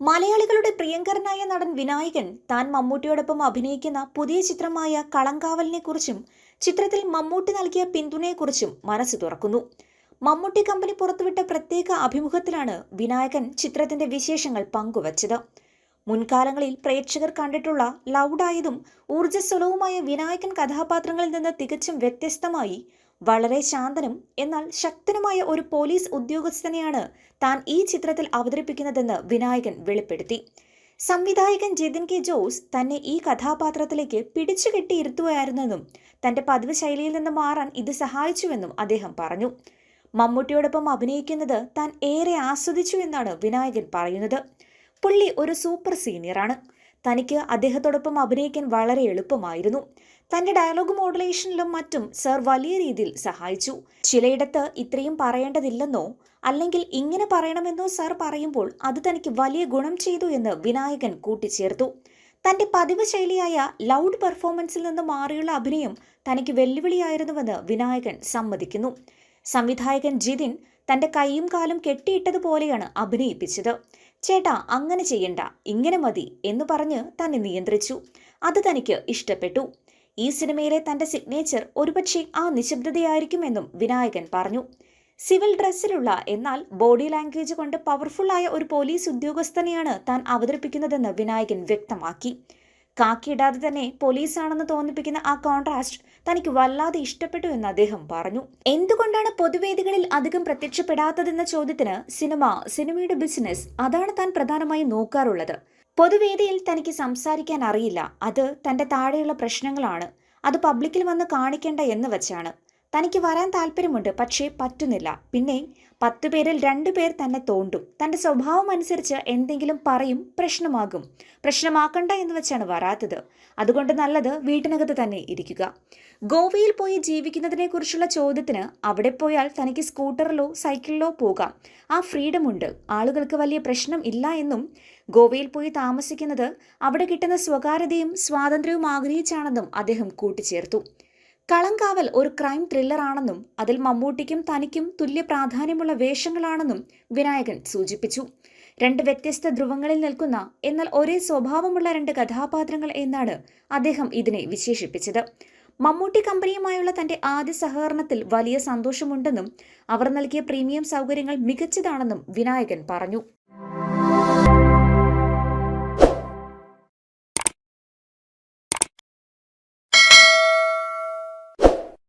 മലയാളികളുടെ പ്രിയങ്കരനായ നടൻ വിനായകൻ താൻ മമ്മൂട്ടിയോടൊപ്പം അഭിനയിക്കുന്ന പുതിയ ചിത്രമായ കളങ്കാവലിനെക്കുറിച്ചും ചിത്രത്തിൽ മമ്മൂട്ടി നൽകിയ പിന്തുണയെക്കുറിച്ചും മനസ്സ് തുറക്കുന്നു. മമ്മൂട്ടി കമ്പനി പുറത്തുവിട്ട പ്രത്യേക അഭിമുഖത്തിലാണ് വിനായകൻ ചിത്രത്തിന്റെ വിശേഷങ്ങൾ പങ്കുവച്ചത്. മുൻകാലങ്ങളിൽ പ്രേക്ഷകർ കണ്ടിട്ടുള്ള ലൗഡായതും ഊർജസ്വലവുമായ വിനായകൻ കഥാപാത്രങ്ങളിൽ നിന്ന് തികച്ചും വ്യത്യസ്തമായി വളരെ ശാന്തനും എന്നാൽ ശക്തനുമായ ഒരു പോലീസ് ഉദ്യോഗസ്ഥനെയാണ് താൻ ഈ ചിത്രത്തിൽ അവതരിപ്പിക്കുന്നതെന്ന് വിനായകൻ വെളിപ്പെടുത്തി. സംവിധായകൻ ജിതിൻ കെ ജോസ് തന്നെ ഈ കഥാപാത്രത്തിലേക്ക് പിടിച്ചു കെട്ടിയിരുത്തുകയായിരുന്നെന്നും തന്റെ പതിവ് ശൈലിയിൽ നിന്ന് മാറാൻ ഇത് സഹായിച്ചുവെന്നും അദ്ദേഹം പറഞ്ഞു. മമ്മൂട്ടിയോടൊപ്പം അഭിനയിക്കുന്നത് താൻ ഏറെ ആസ്വദിച്ചു എന്നാണ് വിനായകൻ പറയുന്നത്. പുള്ളി ഒരു സൂപ്പർ സീനിയറാണ്. തനിക്ക് അദ്ദേഹത്തോടൊപ്പം അഭിനയിക്കാൻ വളരെ എളുപ്പമായിരുന്നു. തന്റെ ഡയലോഗ് മോഡുലേഷനിലും മറ്റും സർ വലിയ രീതിയിൽ സഹായിച്ചു. ചിലയിടത്ത് ഇത്രയും പറയേണ്ടതില്ലെന്നോ അല്ലെങ്കിൽ ഇങ്ങനെ പറയണമെന്നോ സർ പറയുമ്പോൾ അത് തനിക്ക് വലിയ ഗുണം ചെയ്തു എന്ന് വിനായകൻ കൂട്ടിച്ചേർത്തു. തന്റെ പതിവ് ശൈലിയായ ലൗഡ് പെർഫോമൻസിൽ നിന്ന് മാറിയുള്ള അഭിനയം തനിക്ക് വെല്ലുവിളിയായിരുന്നുവെന്ന് വിനായകൻ സമ്മതിക്കുന്നു. സംവിധായകൻ ജിതിൻ തന്റെ കൈയും കാലും കെട്ടിയിട്ടതുപോലെയാണ് അഭിനയിപ്പിച്ചത്. ചേട്ടാ അങ്ങനെ ചെയ്യണ്ട ഇങ്ങനെ മതി എന്ന് പറഞ്ഞ് തന്നെ നിയന്ത്രിച്ചു. അത് തനിക്ക് ഇഷ്ടപ്പെട്ടു. ഈ സിനിമയിലെ തന്റെ സിഗ്നേച്ചർ ഒരുപക്ഷെ ആ നിശബ്ദതയായിരിക്കുമെന്നും വിനായകൻ പറഞ്ഞു. സിവിൽ ഡ്രസ്സിലുള്ള എന്നാൽ ബോഡി ലാംഗ്വേജ് കൊണ്ട് പവർഫുള്ളായ ഒരു പോലീസ് ഉദ്യോഗസ്ഥനെയാണ് താൻ അവതരിപ്പിക്കുന്നതെന്ന് വിനായകൻ വ്യക്തമാക്കി. കാക്കിയിടാതെ തന്നെ പോലീസാണെന്ന് തോന്നിപ്പിക്കുന്ന ആ കോൺട്രാസ്റ്റ് തനിക്ക് വല്ലാതെ ഇഷ്ടപ്പെട്ടു എന്ന് അദ്ദേഹം പറഞ്ഞു. എന്തുകൊണ്ടാണ് പൊതുവേദികളിൽ അധികം പ്രത്യക്ഷപ്പെടാത്തതെന്ന ചോദ്യത്തിന് സിനിമ സിനിമയുടെ ബിസിനസ് അതാണ് താൻ പ്രധാനമായും നോക്കാറുള്ളത്. പൊതുവേദിയിൽ തനിക്ക് സംസാരിക്കാൻ അറിയില്ല. അത് തന്റെ താഴെയുള്ള പ്രശ്നങ്ങളാണ്. അത് പബ്ലിക്കിൽ വന്ന് കാണിക്കേണ്ട എന്ന് വെച്ചാണ്. തനിക്ക് വരാൻ താല്പര്യമുണ്ട് പക്ഷേ പറ്റുന്നില്ല. പിന്നെ പത്ത് പേരിൽ രണ്ടു പേർ തന്നെ തോണ്ടും. തന്റെ സ്വഭാവം അനുസരിച്ച് എന്തെങ്കിലും പറയും പ്രശ്നമാകും. പ്രശ്നമാക്കണ്ട എന്ന് വെച്ചാണ് വരാത്തത്. അതുകൊണ്ട് നല്ലത് വീട്ടിനകത്ത് തന്നെ ഇരിക്കുക. ഗോവയിൽ പോയി ജീവിക്കുന്നതിനെക്കുറിച്ചുള്ള ചോദ്യത്തിന് അവിടെ പോയാൽ തനിക്ക് സ്കൂട്ടറിലോ സൈക്കിളിലോ പോകാം. ആ ഫ്രീഡം ഉണ്ട്. ആളുകൾക്ക് വലിയ പ്രശ്നം ഇല്ല എന്നും ഗോവയിൽ പോയി താമസിക്കുന്നത് അവിടെ കിട്ടുന്ന സ്വകാര്യതയും സ്വാതന്ത്ര്യവും ആഗ്രഹിച്ചാണെന്നും അദ്ദേഹം കൂട്ടിച്ചേർത്തു. കളങ്കാവൽ ഒരു ക്രൈം ത്രില്ലറാണെന്നും അതിൽ മമ്മൂട്ടിക്കും തനിക്കും തുല്യ പ്രാധാന്യമുള്ള വേഷങ്ങളാണെന്നും വിനായകൻ സൂചിപ്പിച്ചു. രണ്ട് വ്യത്യസ്ത ധ്രുവങ്ങളിൽ നിൽക്കുന്ന എന്നാൽ ഒരേ സ്വഭാവമുള്ള രണ്ട് കഥാപാത്രങ്ങൾ എന്നാണ് അദ്ദേഹം ഇതിനെ വിശേഷിപ്പിച്ചത്. മമ്മൂട്ടി കമ്പനിയുമായുള്ള തന്റെ ആദ്യ സഹകരണത്തിൽ വലിയ സന്തോഷമുണ്ടെന്നും അവർ നൽകിയ പ്രീമിയം സൗകര്യങ്ങൾ മികച്ചതാണെന്നും വിനായകൻ പറഞ്ഞു.